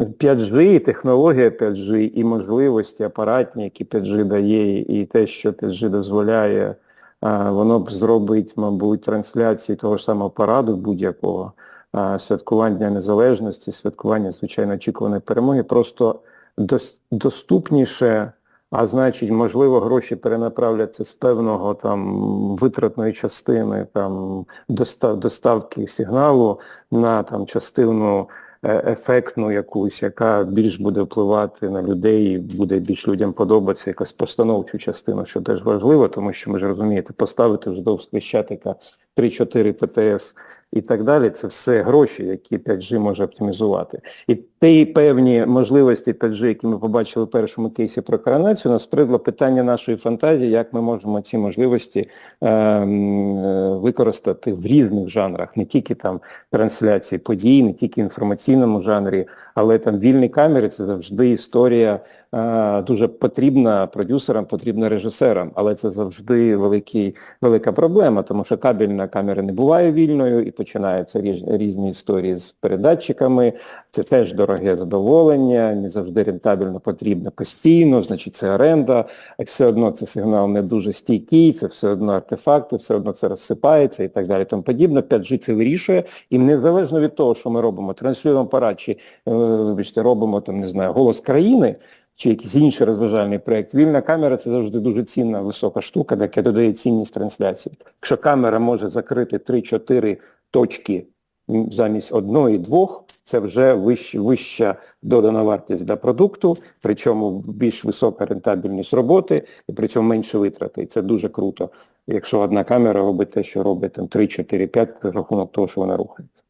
5G, технологія 5G і можливості апаратні, які 5G дає, і те, що 5G дозволяє, воно б зробить, мабуть, трансляції того ж самого параду будь-якого, святкування незалежності, святкування, звичайно, очікуваної перемоги, просто доступніше, а значить, можливо, гроші перенаправляться з певного там витратної частини там доста- доставки сигналу на там частину ефектну якусь, яка більш буде впливати на людей, і буде більш людям подобатися, якась постановчу частину, що теж важливо, тому що ми ж розумієте, поставити вздовж Хрещатика 3-4 ПТС і так далі, це все гроші, які 5G може оптимізувати. І ті певні можливості 5G, які ми побачили в першому кейсі про коронацію, нас привело питання нашої фантазії, як ми можемо ці можливості ем, е, використати в різних жанрах, не тільки там трансляції подій, не тільки інформаційному жанрі, але там вільні камери це завжди історія дуже потрібна продюсерам, потрібна режисерам, але це завжди великий, велика проблема, тому що кабельна камера не буває вільною і починаються різ- різні історії з передатчиками, це теж дороге задоволення, не завжди рентабельно потрібно постійно, значить це оренда, а все одно це сигнал не дуже стійкий, це все одно артефакти, все одно це розсипається і так далі. Тому подібне. 5G це вирішує, і незалежно від того, що ми робимо, транслюємо апарат, чи, е, вибачте, робимо там, не знаю, голос країни, чи якийсь інший розважальний проєкт. Вільна камера це завжди дуже цінна висока штука, яка додає цінність трансляції. Якщо камера може закрити 3-4 точки замість одної, двох, це вже вищ, вища додана вартість для продукту, причому більш висока рентабельність роботи, і при цьому менше витрати. І це дуже круто, якщо одна камера робить те, що робить там 3, 4, 5, за рахунок того, що вона рухається.